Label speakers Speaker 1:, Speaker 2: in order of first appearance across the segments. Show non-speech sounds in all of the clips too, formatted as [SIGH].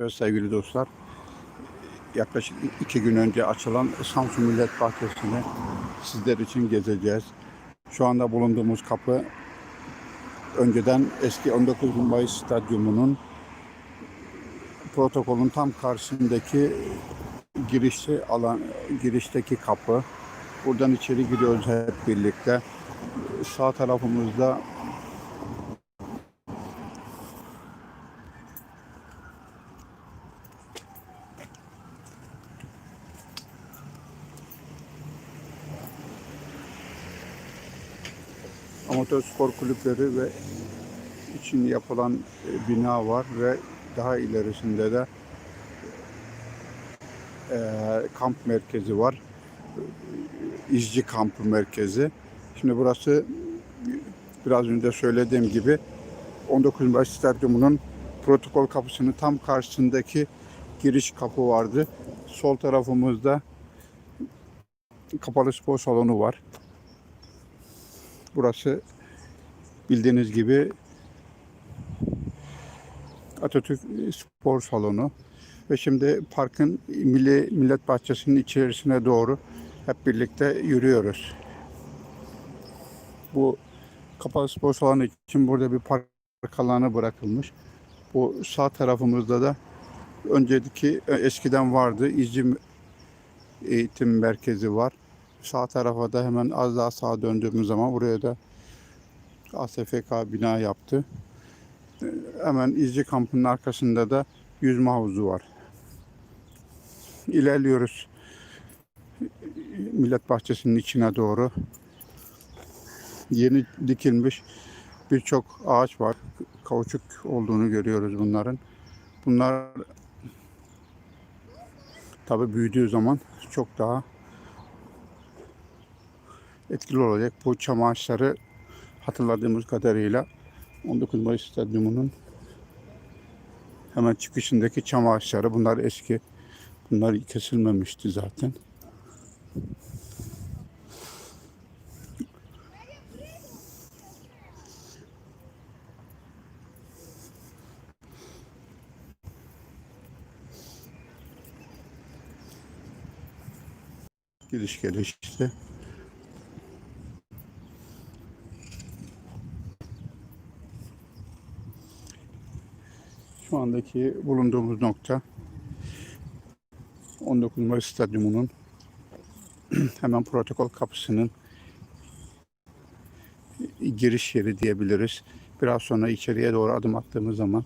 Speaker 1: Evet sevgili dostlar, yaklaşık iki gün önce açılan Samsun Millet Bahçesi'ni sizler için gezeceğiz. Şu anda bulunduğumuz kapı önceden eski 19 Mayıs Stadyumu'nun protokolün tam karşısındaki girişi alan girişteki kapı. Buradan içeri giriyoruz hep birlikte. Sağ tarafımızda amatör spor kulüpleri ve için yapılan e, bina var ve daha ilerisinde de e, kamp merkezi var. İzci kampı merkezi. Şimdi burası biraz önce söylediğim gibi 19 Mayıs Stadyumu'nun protokol kapısının tam karşısındaki giriş kapı vardı. Sol tarafımızda kapalı spor salonu var. Burası bildiğiniz gibi Atatürk Spor Salonu ve şimdi parkın Milli Millet Bahçesi'nin içerisine doğru hep birlikte yürüyoruz. Bu kapalı spor salonu için burada bir park alanı bırakılmış. Bu sağ tarafımızda da önceki eskiden vardı İzci Eğitim Merkezi var. Sağ tarafa da hemen az daha sağa döndüğümüz zaman buraya da ASFK bina yaptı. Hemen izci kampının arkasında da yüzme havuzu var. İlerliyoruz. Millet Bahçesi'nin içine doğru. Yeni dikilmiş birçok ağaç var. Kauçuk olduğunu görüyoruz bunların. Bunlar tabi büyüdüğü zaman çok daha etkili olacak. Bu çam ağaçları hatırladığımız kadarıyla 19 Mayıs Stadyumu'nun hemen çıkışındaki çam ağaçları. Bunlar eski. Bunlar kesilmemişti zaten. Gidiş geliş Şu andaki bulunduğumuz nokta 19 Mayıs Stadyumu'nun [CLEARS THROAT] hemen protokol kapısının giriş yeri diyebiliriz. Biraz sonra içeriye doğru adım attığımız zaman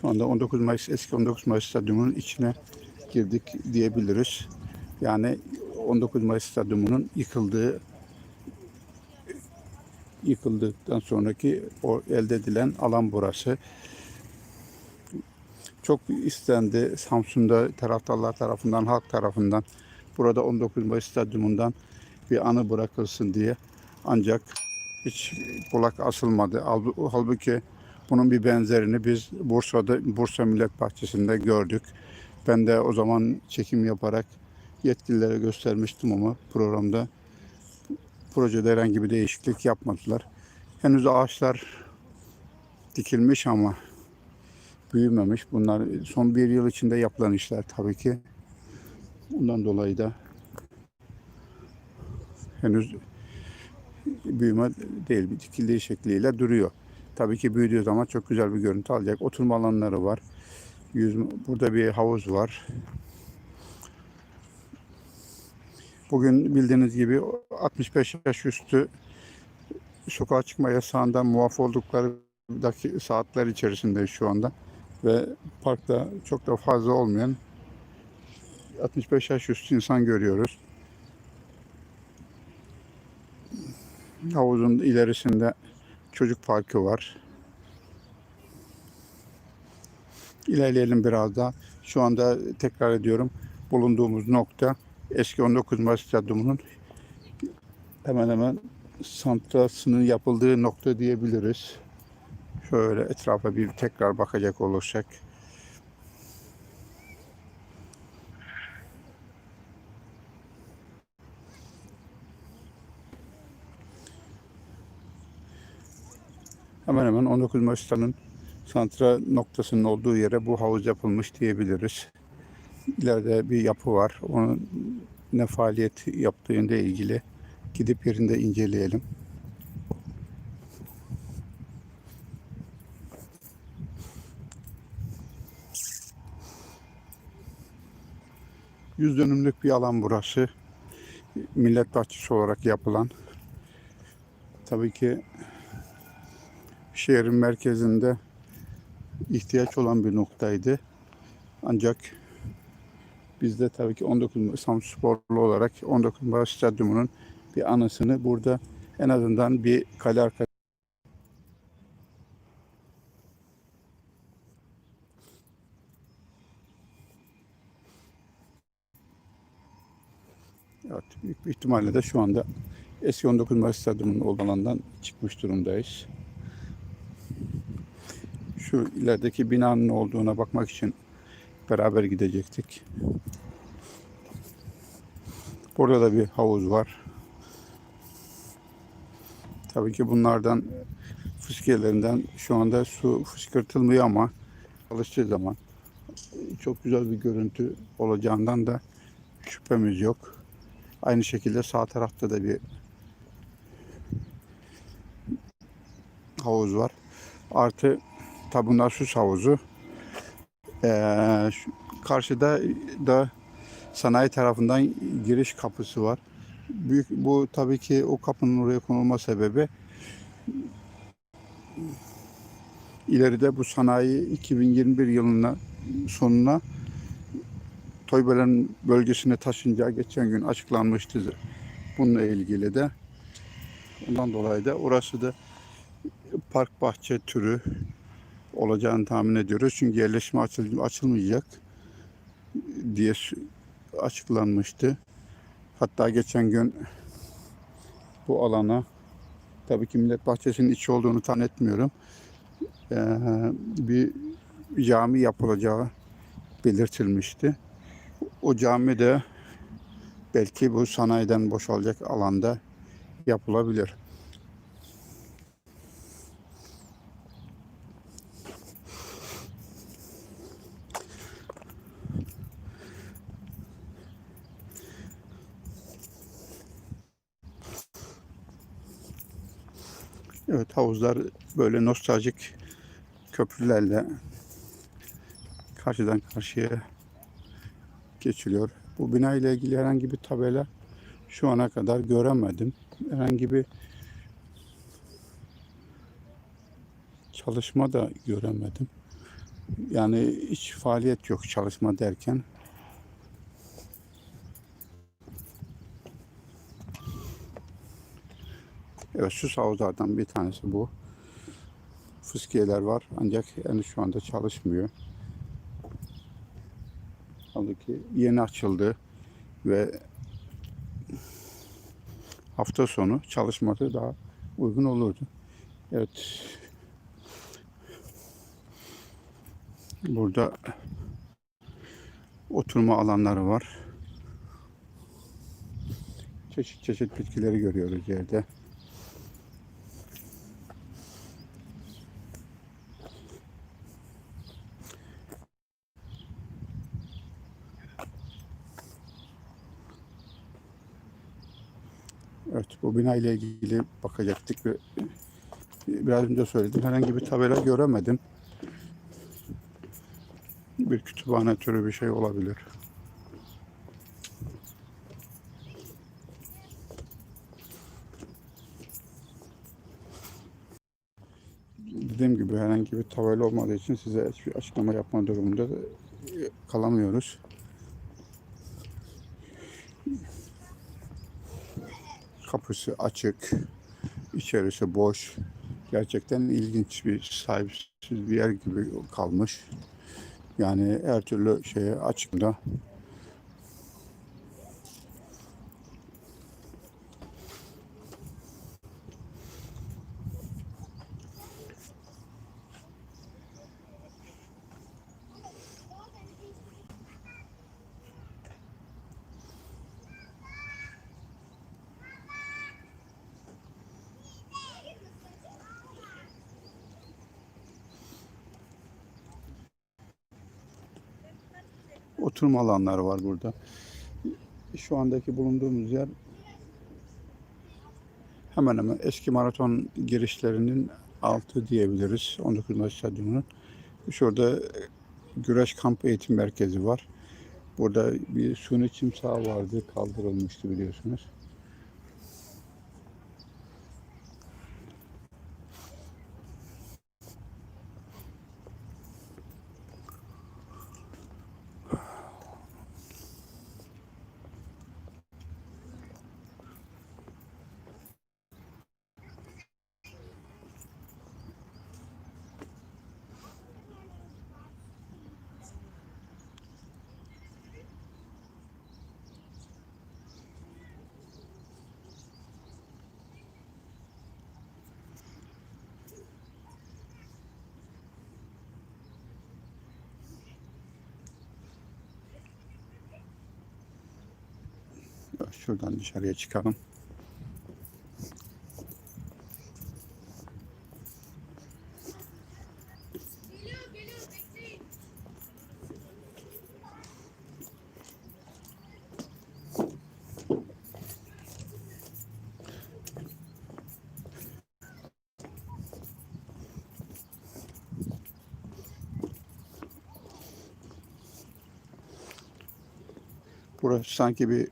Speaker 1: şu anda 19 Mayıs eski 19 Mayıs Stadyumu'nun içine girdik diyebiliriz. Yani 19 Mayıs Stadyumu'nun yıkıldığı yıkıldıktan sonraki o elde edilen alan burası. Çok istendi Samsun'da taraftarlar tarafından, halk tarafından burada 19 Mayıs Stadyumundan bir anı bırakılsın diye. Ancak hiç kulak asılmadı. Halbu- Halbuki bunun bir benzerini biz Bursa'da, Bursa Millet Bahçesi'nde gördük. Ben de o zaman çekim yaparak yetkililere göstermiştim ama programda projede herhangi bir değişiklik yapmadılar. Henüz ağaçlar dikilmiş ama büyümemiş. Bunlar son bir yıl içinde yapılan işler tabii ki. Bundan dolayı da henüz büyüme değil, bir dikildiği şekliyle duruyor. Tabii ki büyüdüğü zaman çok güzel bir görüntü alacak. Oturma alanları var. Yüzme, burada bir havuz var. Bugün bildiğiniz gibi 65 yaş üstü sokağa çıkma yasağından muaf oldukları saatler içerisinde şu anda ve parkta çok da fazla olmayan 65 yaş üstü insan görüyoruz. Havuzun ilerisinde çocuk parkı var. İlerleyelim biraz daha. Şu anda tekrar ediyorum bulunduğumuz nokta eski 19 Mayıs Stadyumu'nun hemen hemen santrasının yapıldığı nokta diyebiliriz. Şöyle etrafa bir tekrar bakacak olursak. hemen hemen 19 Mayıs'tanın santra noktasının olduğu yere bu havuz yapılmış diyebiliriz. İleride bir yapı var. Onun ne faaliyet yaptığıyla ilgili gidip yerinde inceleyelim. Yüz dönümlük bir alan burası. Millet bahçesi olarak yapılan. Tabii ki şehrin merkezinde ihtiyaç olan bir noktaydı. Ancak biz de tabii ki 19 Mayıs Samsporlu olarak 19 Mayıs Stadyumu'nun bir anısını burada en azından bir kale arka Evet, büyük bir ihtimalle de şu anda eski 19 Mayıs Stadyumu'nun olduğu alandan çıkmış durumdayız. Şu ilerideki binanın olduğuna bakmak için beraber gidecektik. Burada da bir havuz var. Tabii ki bunlardan fıskiyelerinden şu anda su fışkırtılmıyor ama çalıştığı zaman çok güzel bir görüntü olacağından da şüphemiz yok. Aynı şekilde sağ tarafta da bir havuz var. Artı tabi bunlar süs havuzu. Ee, karşıda da sanayi tarafından giriş kapısı var. Büyük bu tabii ki o kapının oraya konulma sebebi ileride bu sanayi 2021 yılına sonuna Toybelen bölgesine taşınacağı geçen gün açıklanmıştı. Bununla ilgili de ondan dolayı da orası da park bahçe türü olacağını tahmin ediyoruz. Çünkü yerleşme açıl- açılmayacak diye açıklanmıştı. Hatta geçen gün bu alana tabii ki Millet Bahçesi'nin içi olduğunu tahmin etmiyorum. Ee, bir cami yapılacağı belirtilmişti. O cami de belki bu sanayiden boşalacak alanda yapılabilir. Evet havuzlar böyle nostaljik köprülerle karşıdan karşıya geçiliyor. Bu bina ile ilgili herhangi bir tabela şu ana kadar göremedim. Herhangi bir çalışma da göremedim. Yani hiç faaliyet yok çalışma derken. Evet süs havuzlardan bir tanesi bu. Fıskiyeler var ancak henüz şu anda çalışmıyor. Halbuki yeni açıldı ve hafta sonu çalışması daha uygun olurdu. Evet. Burada oturma alanları var. Çeşit çeşit bitkileri görüyoruz yerde. Evet, bu bina ile ilgili bakacaktık ve biraz önce söyledim. Herhangi bir tabela göremedim. Bir kütüphane türü bir şey olabilir. Dediğim gibi herhangi bir tabela olmadığı için size hiçbir açıklama yapma durumunda da kalamıyoruz. Kapısı açık, içerisi boş. Gerçekten ilginç bir sahipsiz bir yer gibi kalmış. Yani her türlü şeye açıkta. Oturma alanları var burada. Şu andaki bulunduğumuz yer hemen hemen eski maraton girişlerinin altı diyebiliriz. 19 Mayıs Stadyumu'nun. Şurada güreş kamp eğitim merkezi var. Burada bir suni çim vardı. Kaldırılmıştı biliyorsunuz. Şuradan dışarıya çıkalım. Burası sanki bir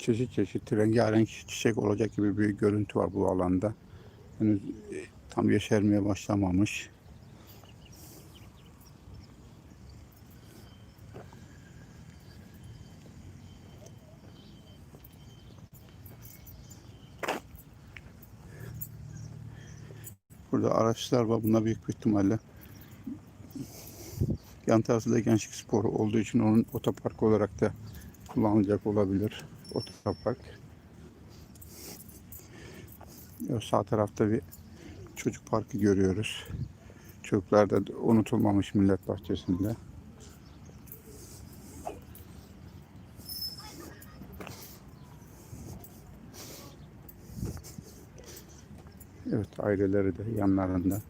Speaker 1: çeşit çeşit rengarenk çiçek olacak gibi bir görüntü var bu alanda. Henüz e, tam yeşermeye başlamamış. Burada araçlar var. Bunlar büyük bir ihtimalle yan tarafı da gençlik sporu olduğu için onun otopark olarak da kullanılacak olabilir. Otopark. Sağ tarafta bir çocuk parkı görüyoruz. Çocuklar da unutulmamış millet bahçesinde. Evet aileleri de yanlarında.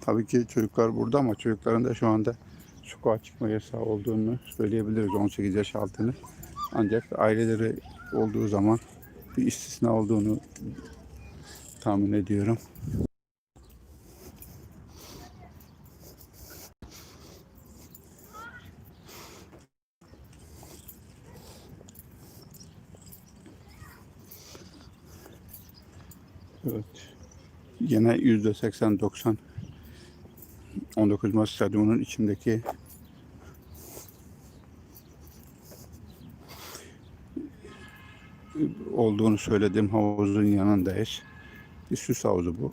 Speaker 1: Tabii ki çocuklar burada ama çocukların da şu anda sokağa çıkma yasağı olduğunu söyleyebiliriz 18 yaş altını. Ancak aileleri olduğu zaman bir istisna olduğunu tahmin ediyorum. Evet. Yine yüzde 80-90 19 Mayıs Stadyumu'nun içindeki olduğunu söylediğim havuzun yanındayız. Bir süs havuzu bu.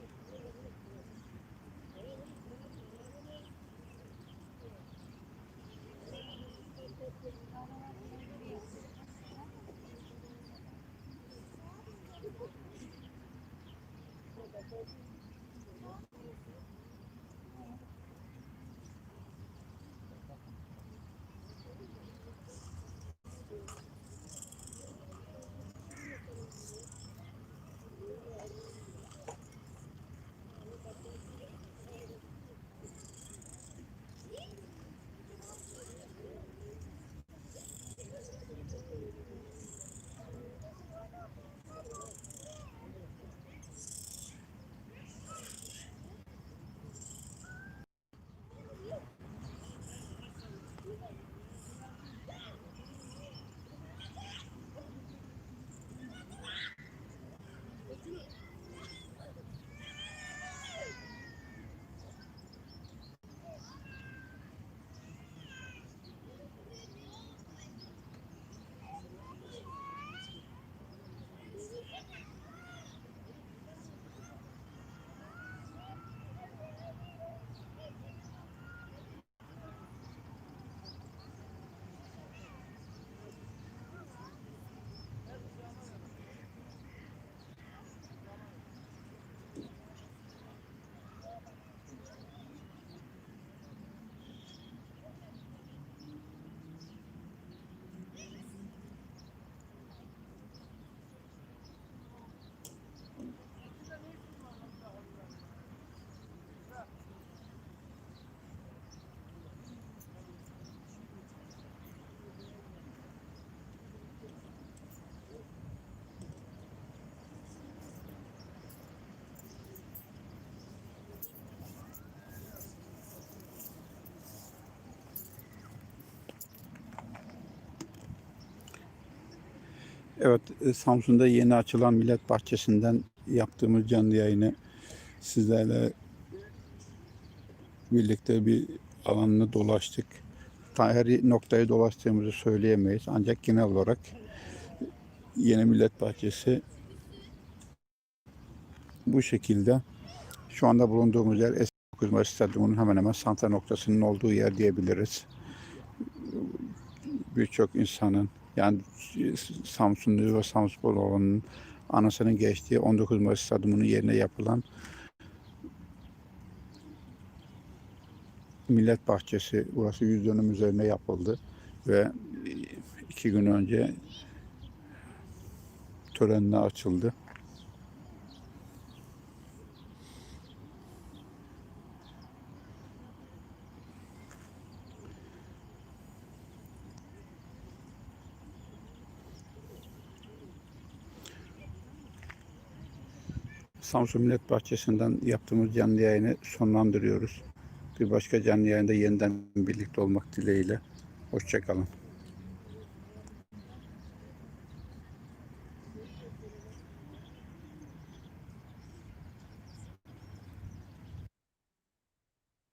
Speaker 1: Evet, e, Samsun'da yeni açılan Millet Bahçesi'nden yaptığımız canlı yayını sizlerle birlikte bir alanını dolaştık. Her noktayı dolaştığımızı söyleyemeyiz. Ancak genel olarak yeni Millet Bahçesi bu şekilde. Şu anda bulunduğumuz yer Eski Mayıs Stadyumu'nun hemen hemen santral noktasının olduğu yer diyebiliriz. Birçok insanın yani Samsunlu ve Samsunlu'nun anasının geçtiği 19 Mayıs Stadyumu'nun yerine yapılan Millet Bahçesi. Burası 100 dönüm üzerine yapıldı ve iki gün önce törenle açıldı. Samsun Millet Bahçesi'nden yaptığımız canlı yayını sonlandırıyoruz. Bir başka canlı yayında yeniden birlikte olmak dileğiyle. Hoşçakalın.